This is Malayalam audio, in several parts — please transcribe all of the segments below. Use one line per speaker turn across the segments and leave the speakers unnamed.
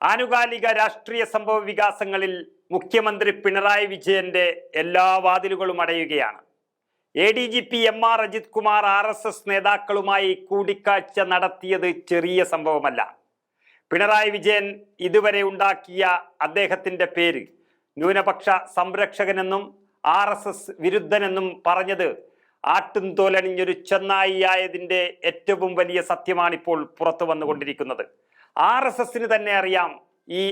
ആനുകാലിക രാഷ്ട്രീയ സംഭവ വികാസങ്ങളിൽ മുഖ്യമന്ത്രി പിണറായി വിജയന്റെ എല്ലാ വാതിലുകളും അടയുകയാണ്. A D G P M R Ajith Kumar R S S നേതാക്കളുമായി കൂടിക്കാഴ്ച നടത്തിയത് ചെറിയ സംഭവമല്ല. പിണറായി വിജയൻ ഇതുവരെ ഉണ്ടാക്കിയ അദ്ദേഹത്തിന്റെ പേര് ന്യൂനപക്ഷ സംരക്ഷകനെന്നും ആർ എസ് എസ് വിരുദ്ധനെന്നും പറഞ്ഞത് ആട്ടും തോലണിഞ്ഞൊരു ചെന്നായിയായതിന്റെ ഏറ്റവും വലിയ സത്യമാണിപ്പോൾ പുറത്തു വന്നുകൊണ്ടിരിക്കുന്നത്. ആർ എസ് എസിന് തന്നെ അറിയാം ഈ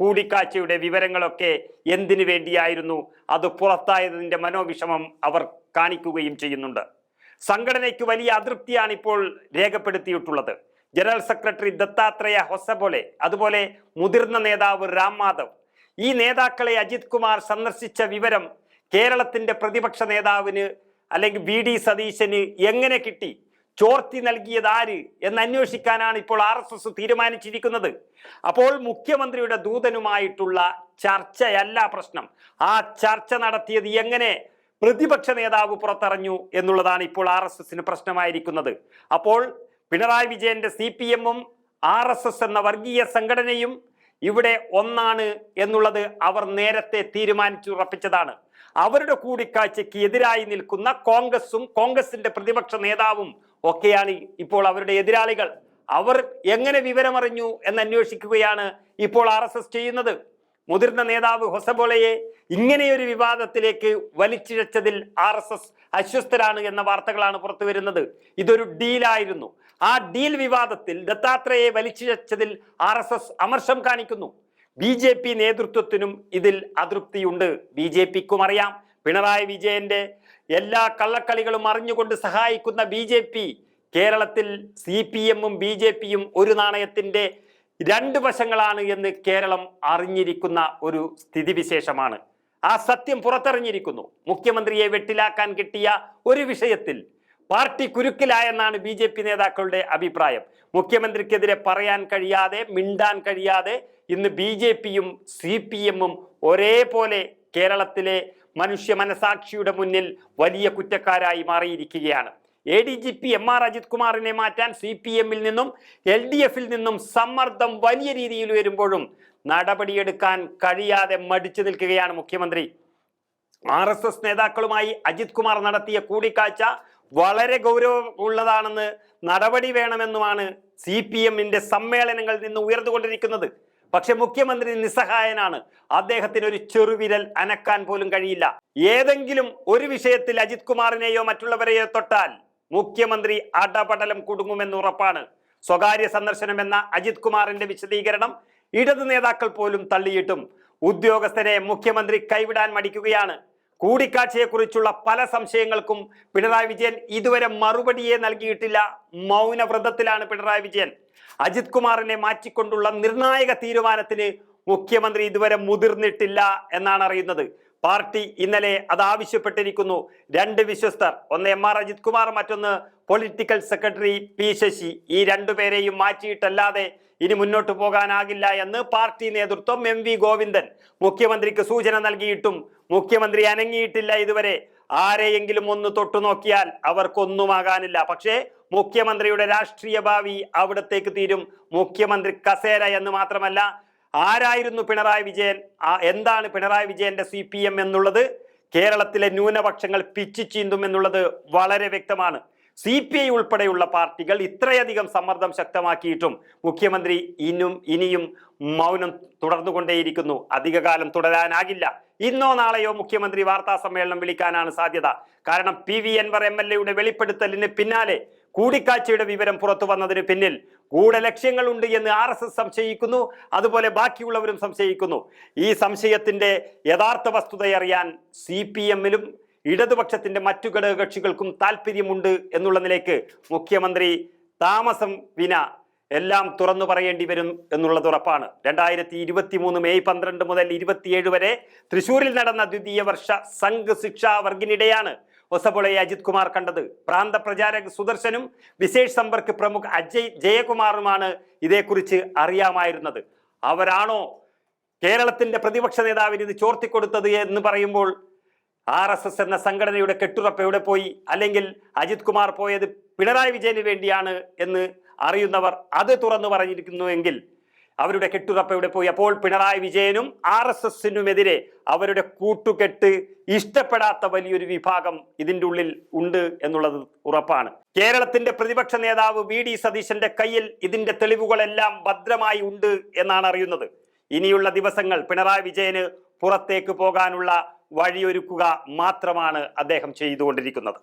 കൂടിക്കാഴ്ചയുടെ വിവരങ്ങളൊക്കെ എന്തിനു വേണ്ടിയായിരുന്നു? അത് പുറത്തായതിന്റെ മനോവിഷമം അവർ കാണിക്കുകയും ചെയ്യുന്നുണ്ട്. സംഘടനയ്ക്ക് വലിയ അതൃപ്തിയാണ് ഇപ്പോൾ രേഖപ്പെടുത്തിയിട്ടുള്ളത്. ജനറൽ സെക്രട്ടറി ദത്താത്രേയ ഹൊസബോലെ അതുപോലെ മുതിർന്ന നേതാവ് രാം മാധവ്. ഈ നേതാക്കളെ അജിത് കുമാർ സന്ദർശിച്ച വിവരം കേരളത്തിന്റെ പ്രതിപക്ഷ നേതാവിന് അല്ലെങ്കിൽ വി ഡി സതീശന് എങ്ങനെ കിട്ടി? ചോർത്തി നൽകിയത് ആര് എന്ന് അന്വേഷിക്കാനാണ് ഇപ്പോൾ ആർ എസ് എസ് തീരുമാനിച്ചിരിക്കുന്നത്. അപ്പോൾ മുഖ്യമന്ത്രിയുടെ ദൂതനുമായിട്ടുള്ള ചർച്ചയല്ല പ്രശ്നം. ആ ചർച്ച നടത്തിയത് എങ്ങനെ? പ്രതിപക്ഷ നേതാവ് പുറത്തറിഞ്ഞു എന്നുള്ളതാണ് ഇപ്പോൾ ആർ എസ് എസിന് പ്രശ്നമായിരിക്കുന്നത്. അപ്പോൾ പിണറായി വിജയന്റെ സി പി എമ്മും ആർ എസ് എസ് എന്ന വർഗീയ സംഘടനയും ഇവിടെ ഒന്നാണ് എന്നുള്ളത് അവർ നേരത്തെ തീരുമാനിച്ചുറപ്പിച്ചതാണ് അവരുടെ കൂടിക്കാഴ്ചയ്ക്ക് എതിരായി നിൽക്കുന്ന കോൺഗ്രസും കോൺഗ്രസിന്റെ പ്രതിപക്ഷ നേതാവും ഒക്കെയാണ് ഇപ്പോൾ അവരുടെ എതിരാളികൾ. അവർ എങ്ങനെ വിവരമറിഞ്ഞു എന്ന് അന്വേഷിക്കുകയാണ് ഇപ്പോൾ ആർ എസ് എസ് ചെയ്യുന്നത്. മുതിർന്ന നേതാവ് ഹൊസബോളയെ ഇങ്ങനെയൊരു വിവാദത്തിലേക്ക് വലിച്ചിഴച്ചതിൽ ആർ എസ് എസ് അസ്വസ്ഥരാണ് എന്ന വാർത്തകളാണ് പുറത്തു വരുന്നത്. ഇതൊരു ഡീലായിരുന്നു. ആ ഡീൽ വിവാദത്തിൽ ദത്താത്രേയെ വലിച്ചിഴച്ചതിൽ ആർ എസ് എസ് അമർഷം കാണിക്കുന്നു. ബി ജെ പി നേതൃത്വത്തിനും ഇതിൽ അതൃപ്തിയുണ്ട്. ബി ജെ പിക്കും അറിയാം. പിണറായി വിജയന്റെ എല്ലാ കള്ളക്കളികളും അറിഞ്ഞുകൊണ്ട് സഹായിക്കുന്ന ബി ജെ പി കേരളത്തിൽ സി പി എമ്മും ബി ജെ പിയും ഒരു നാണയത്തിന്റെ രണ്ട് വശങ്ങളാണ് എന്ന് കേരളം അറിഞ്ഞിരിക്കുന്ന ഒരു സ്ഥിതിവിശേഷമാണ്. ആ സത്യം പുറത്തറിഞ്ഞിരിക്കുന്നു. മുഖ്യമന്ത്രിയെ വെട്ടിലാക്കാൻ കിട്ടിയ ഒരു വിഷയത്തിൽ പാർട്ടി കുരുക്കിലായെന്നാണ് ബി ജെ പി നേതാക്കളുടെ അഭിപ്രായം. മുഖ്യമന്ത്രിക്കെതിരെ പറയാൻ കഴിയാതെ മിണ്ടാൻ കഴിയാതെ ഇന്ന് ബി ജെ പിയും സി പി എമ്മും ഒരേപോലെ കേരളത്തിലെ മനുഷ്യ മനസാക്ഷിയുടെ മുന്നിൽ വലിയ കുറ്റക്കാരായി മാറിയിരിക്കുകയാണ്. A D G P M R Ajith കുമാറിനെ മാറ്റാൻ സി പി എമ്മിൽ നിന്നും എൽ ഡി എഫിൽ നിന്നും സമ്മർദ്ദം വലിയ രീതിയിൽ വരുമ്പോഴും നടപടിയെടുക്കാൻ കഴിയാതെ മടിച്ചു നിൽക്കുകയാണ് മുഖ്യമന്ത്രി. ആർ എസ് എസ് നേതാക്കളുമായി അജിത് കുമാർ നടത്തിയ കൂടിക്കാഴ്ച വളരെ ഗൗരവമുള്ളതാണെന്ന് നടപടി വേണമെന്നുമാണ് സി പി എമ്മിന്റെ സമ്മേളനങ്ങളിൽ നിന്ന് ഉയർന്നുകൊണ്ടിരിക്കുന്നത്. പക്ഷെ മുഖ്യമന്ത്രി നിസ്സഹായനാണ്. അദ്ദേഹത്തിന് ഒരു ചെറുവിരൽ അനക്കാൻ പോലും കഴിയില്ല. ഏതെങ്കിലും ഒരു വിഷയത്തിൽ അജിത് കുമാറിനെയോ മറ്റുള്ളവരെയോ തൊട്ടാൽ മുഖ്യമന്ത്രി അടപടലം കുടുങ്ങുമെന്ന് ഉറപ്പാണ്. സ്വകാര്യ സന്ദർശനം എന്ന അജിത് കുമാറിന്റെ വിശദീകരണം ഇടതു നേതാക്കൾ പോലും തള്ളിയിട്ടും ഉദ്യോഗസ്ഥരെ മുഖ്യമന്ത്രി കൈവിടാൻ മടിക്കുകയാണ്. കൂടിക്കാഴ്ചയെക്കുറിച്ചുള്ള പല സംശയങ്ങൾക്കും പിണറായി വിജയൻ ഇതുവരെ മറുപടിയെ നൽകിയിട്ടില്ല. മൗനവ്രതത്തിലാണ് പിണറായി വിജയൻ. അജിത് കുമാറിനെ മാറ്റിക്കൊണ്ടുള്ള നിർണായക തീരുമാനത്തിന് മുഖ്യമന്ത്രി ഇതുവരെ മുതിർന്നിട്ടില്ല എന്നാണ് അറിയുന്നത്. പാർട്ടി ഇന്നലെ അത് ആവശ്യപ്പെട്ടിരിക്കുന്നു. രണ്ട് വിശ്വസ്തർ ഒന്ന് എം ആർ അജിത് കുമാർ മറ്റൊന്ന് പൊളിറ്റിക്കൽ സെക്രട്ടറി പി ശശി. ഈ രണ്ടുപേരെയും മാറ്റിയിട്ടല്ലാതെ ഇനി മുന്നോട്ട് പോകാനാകില്ല എന്ന് പാർട്ടി നേതൃത്വം എം വി ഗോവിന്ദൻ മുഖ്യമന്ത്രിക്ക് സൂചന നൽകിയിട്ടും മുഖ്യമന്ത്രി അനങ്ങിയിട്ടില്ല ഇതുവരെ. ആരെയെങ്കിലും ഒന്ന് തൊട്ടു നോക്കിയാൽ അവർക്കൊന്നുമാകാനില്ല. പക്ഷേ മുഖ്യമന്ത്രിയുടെ രാഷ്ട്രീയ ഭാവി അവിടത്തേക്ക് തീരും. മുഖ്യമന്ത്രി കസേര എന്ന് മാത്രമല്ല ആരായിരുന്നു പിണറായി വിജയൻ? എന്താണ് പിണറായി വിജയന്റെ സി എന്നുള്ളത്? കേരളത്തിലെ ന്യൂനപക്ഷങ്ങൾ പിച്ചു ചീന്തും എന്നുള്ളത് വളരെ വ്യക്തമാണ്. സി പി ഐ ഉൾപ്പെടെയുള്ള പാർട്ടികൾ ഇത്രയധികം സമ്മർദ്ദം ശക്തമാക്കിയിട്ടും മുഖ്യമന്ത്രി ഇന്നും ഇനിയും മൗനം തുടർന്നുകൊണ്ടേയിരിക്കുന്നു. അധികകാലം തുടരാനാകില്ല. ഇന്നോ നാളെയോ മുഖ്യമന്ത്രി വാർത്താ സമ്മേളനം വിളിക്കാനാണ് സാധ്യത. കാരണം P V Anvar M L എയുടെ വെളിപ്പെടുത്തലിന് പിന്നാലെ കൂടിക്കാഴ്ചയുടെ വിവരം പുറത്തു വന്നതിന് പിന്നിൽ ഗൂഢലക്ഷ്യങ്ങളുണ്ട് എന്ന് ആർ എസ് എസ് സംശയിക്കുന്നു. അതുപോലെ ബാക്കിയുള്ളവരും സംശയിക്കുന്നു. ഈ സംശയത്തിന്റെ യഥാർത്ഥ വസ്തുതയറിയാൻ സി പി എമ്മിലും ഇടതുപക്ഷത്തിന്റെ മറ്റു ഘടകകക്ഷികൾക്കും താല്പര്യമുണ്ട് എന്നുള്ള നിലയ്ക്ക് മുഖ്യമന്ത്രി താമസം വിന എല്ലാം തുറന്നു പറയേണ്ടി വരും എന്നുള്ളത് ഉറപ്പാണ്. രണ്ടായിരത്തി ഇരുപത്തി മൂന്ന് മെയ് പന്ത്രണ്ട് മുതൽ ഇരുപത്തിയേഴ് വരെ തൃശൂരിൽ നടന്ന ദ്വിതീയ വർഷ സംഘ് ശിക്ഷാ വർഗിനിടെയാണ് ഒസബുളയെ അജിത് കുമാർ കണ്ടത്. പ്രാന്ത പ്രചാരക് സുദർശനും വിശേഷ് സമ്പർക്ക് പ്രമുഖ് അജയ് ജയകുമാറുമാണ് ഇതേക്കുറിച്ച് അറിയാമായിരുന്നത്. അവരാണോ കേരളത്തിന്റെ പ്രതിപക്ഷ നേതാവിന് ഇത് ചോർത്തിക്കൊടുത്തത് എന്ന് പറയുമ്പോൾ ആർ എസ് എസ് എന്ന സംഘടനയുടെ കെട്ടുറപ്പ് എവിടെ പോയി? അല്ലെങ്കിൽ അജിത് കുമാർ പോയത് പിണറായി വിജയന് വേണ്ടിയാണ് എന്ന് അറിയുന്നവർ അത് തുറന്നു പറഞ്ഞിരിക്കുന്നുവെങ്കിൽ അവരുടെ കെട്ടുറപ്പ് എവിടെ പോയി? അപ്പോൾ പിണറായി വിജയനും ആർ എസ് എസിനുമെതിരെ അവരുടെ കൂട്ടുകെട്ട് ഇഷ്ടപ്പെടാത്ത വലിയൊരു വിഭാഗം ഇതിന്റെ ഉള്ളിൽ ഉണ്ട് എന്നുള്ളത് ഉറപ്പാണ്. കേരളത്തിന്റെ പ്രതിപക്ഷ നേതാവ് വി ഡി സതീശന്റെ കയ്യിൽ ഇതിന്റെ തെളിവുകളെല്ലാം ഭദ്രമായി ഉണ്ട് എന്നാണ് അറിയുന്നത്. ഇനിയുള്ള ദിവസങ്ങൾ പിണറായി വിജയന് പുറത്തേക്ക് പോകാനുള്ള വഴിയൊരുക്കുക മാത്രമാണ് അദ്ദേഹം ചെയ്തുകൊണ്ടിരിക്കുന്നത്.